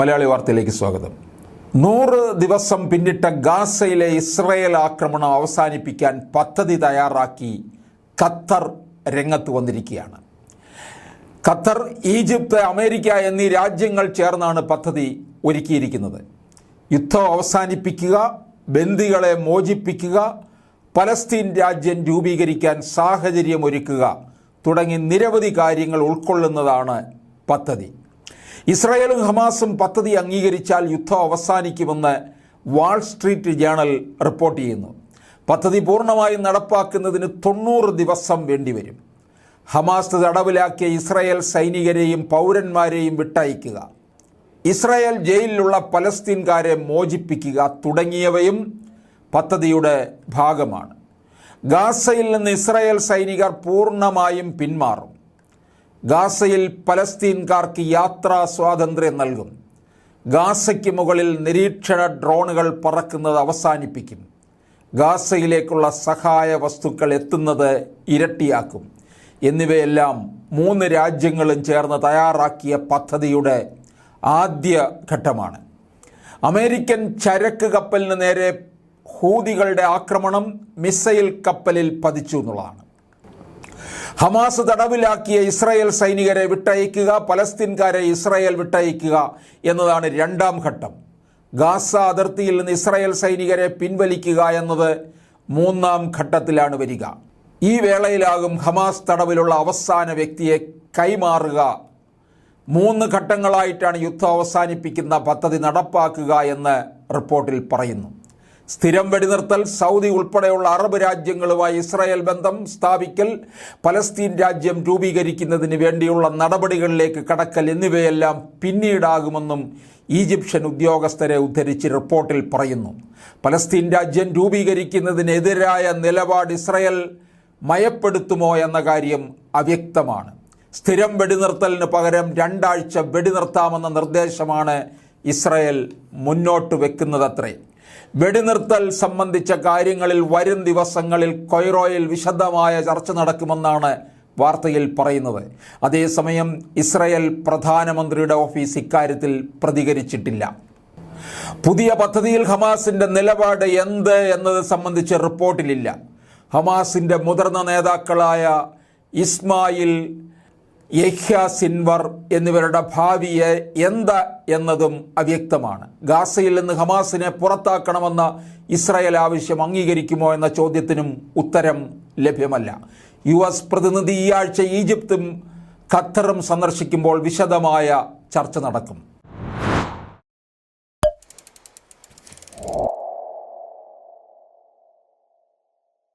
മലയാളി വാർത്തയിലേക്ക് സ്വാഗതം. നൂറ് ദിവസം പിന്നിട്ട ഗാസയിലെ ഇസ്രയേൽ ആക്രമണം അവസാനിപ്പിക്കാൻ പദ്ധതി തയ്യാറാക്കി ഖത്തർ രംഗത്ത് വന്നിരിക്കുകയാണ്. ഖത്തർ ഈജിപ്ത് അമേരിക്ക എന്നീ രാജ്യങ്ങൾ ചേർന്നാണ് പദ്ധതി ഒരുക്കിയിരിക്കുന്നത്. യുദ്ധം അവസാനിപ്പിക്കുക ബന്ദികളെ മോചിപ്പിക്കുക പലസ്തീൻ രാജ്യം രൂപീകരിക്കാൻ സാഹചര്യമൊരുക്കുക തുടങ്ങി നിരവധി കാര്യങ്ങൾ ഉൾക്കൊള്ളുന്നതാണ് പദ്ധതി. ഇസ്രായേലും ഹമാസും പദ്ധതി അംഗീകരിച്ചാൽ യുദ്ധം അവസാനിക്കുമെന്ന് വാൾ സ്ട്രീറ്റ് ജേണൽ റിപ്പോർട്ട് ചെയ്യുന്നു. പദ്ധതി പൂർണമായും നടപ്പാക്കുന്നതിന് തൊണ്ണൂറ് ദിവസം വേണ്ടിവരും. ഹമാസ് തടവിലാക്കിയ ഇസ്രായേൽ സൈനികരെയും പൗരന്മാരെയും വിട്ടയക്കുക. ഇസ്രായേൽ ജയിലിലുള്ള പലസ്തീൻകാരെ മോചിപ്പിക്കുക തുടങ്ങിയവയും പദ്ധതിയുടെ ഭാഗമാണ്. ഗാസയിൽ നിന്ന് ഇസ്രായേൽ സൈനികർ പൂർണമായും പിന്മാറും. ഗാസയിൽ പലസ്തീൻകാർക്ക് യാത്രാ സ്വാതന്ത്ര്യം നൽകും. ഗാസയ്ക്ക് മുകളിൽ നിരീക്ഷണ ഡ്രോണുകൾ പറക്കുന്നത് അവസാനിപ്പിക്കും. ഗാസയിലേക്കുള്ള സഹായ വസ്തുക്കൾ എത്തുന്നത് ഇരട്ടിയാക്കും. എന്നിവയെല്ലാം മൂന്ന് രാജ്യങ്ങളും ചേർന്ന് തയ്യാറാക്കിയ പദ്ധതിയുടെ ആദ്യ ഘട്ടമാണ്. അമേരിക്കൻ ചരക്ക് കപ്പലിന് നേരെ ഹൂതികളുടെ ആക്രമണം മിസൈൽ കപ്പലിൽ പതിച്ചു എന്നുള്ളതാണ്. ഹമാസ് തടവിലാക്കിയ ഇസ്രായേൽ സൈനികരെ വിട്ടയക്കുക പലസ്തീൻകാരെ ഇസ്രായേൽ വിട്ടയക്കുക എന്നതാണ് രണ്ടാം ഘട്ടം. ഗാസ അതിർത്തിയിൽ നിന്ന് ഇസ്രായേൽ സൈനികരെ പിൻവലിക്കുക എന്നത് മൂന്നാം ഘട്ടത്തിലാണ് വരിക. ഈ വേളയിലാകും ഹമാസ് തടവിലുള്ള അവസാന വ്യക്തിയെ കൈമാറുക. മൂന്ന് ഘട്ടങ്ങളായിട്ടാണ് യുദ്ധം അവസാനിപ്പിക്കുന്ന പദ്ധതി നടപ്പാക്കുക എന്ന് റിപ്പോർട്ടിൽ പറയുന്നു. സ്ഥിരം വെടിനിർത്തൽ സൗദി ഉൾപ്പെടെയുള്ള അറബ് രാജ്യങ്ങളുമായി ഇസ്രായേൽ ബന്ധം സ്ഥാപിക്കൽ പലസ്തീൻ രാജ്യം രൂപീകരിക്കുന്നതിന് വേണ്ടിയുള്ള നടപടികളിലേക്ക് കടക്കൽ എന്നിവയെല്ലാം പിന്നീടാകുമെന്നും ഈജിപ്ഷ്യൻ ഉദ്യോഗസ്ഥരെ ഉദ്ധരിച്ച് റിപ്പോർട്ടിൽ പറയുന്നു. പലസ്തീൻ രാജ്യം രൂപീകരിക്കുന്നതിനെതിരായ നിലപാട് ഇസ്രായേൽ മയപ്പെടുത്തുമോ എന്ന കാര്യം അവ്യക്തമാണ്. സ്ഥിരം വെടിനിർത്തലിന് പകരം രണ്ടാഴ്ച വെടിനിർത്താമെന്ന നിർദ്ദേശമാണ് ഇസ്രായേൽ മുന്നോട്ട് വെക്കുന്നതത്രേ. വെടിനിർത്തൽ സംബന്ധിച്ച കാര്യങ്ങളിൽ വരും ദിവസങ്ങളിൽ കൊയ്റോയിൽ വിശദമായ ചർച്ച നടക്കുമെന്നാണ് വാർത്തയിൽ പറയുന്നത്. അതേസമയം ഇസ്രയേൽ പ്രധാനമന്ത്രിയുടെ ഓഫീസ് ഇക്കാര്യത്തിൽ പ്രതികരിച്ചിട്ടില്ല. പുതിയ പദ്ധതിയിൽ ഹമാസിന്റെ നിലപാട് എന്ത് എന്നത് സംബന്ധിച്ച് റിപ്പോർട്ടിലില്ല. ഹമാസിന്റെ മുതിർന്ന നേതാക്കളായ ഇസ്മായിൽ യഹ്യ സിൻവർ എന്നിവരുടെ ഭാവിയെ എന്ത് എന്നതും അവ്യക്തമാണ്. ഗാസയിൽ നിന്ന് ഹമാസിനെ പുറത്താക്കണമെന്ന ഇസ്രായേൽ ആവശ്യം അംഗീകരിക്കുമോ എന്ന ചോദ്യത്തിനും ഉത്തരം ലഭ്യമല്ല. യു എസ് പ്രതിനിധി ഈ ആഴ്ച ഈജിപ്തും ഖത്തറും സന്ദർശിക്കുമ്പോൾ വിശദമായ ചർച്ച നടക്കും.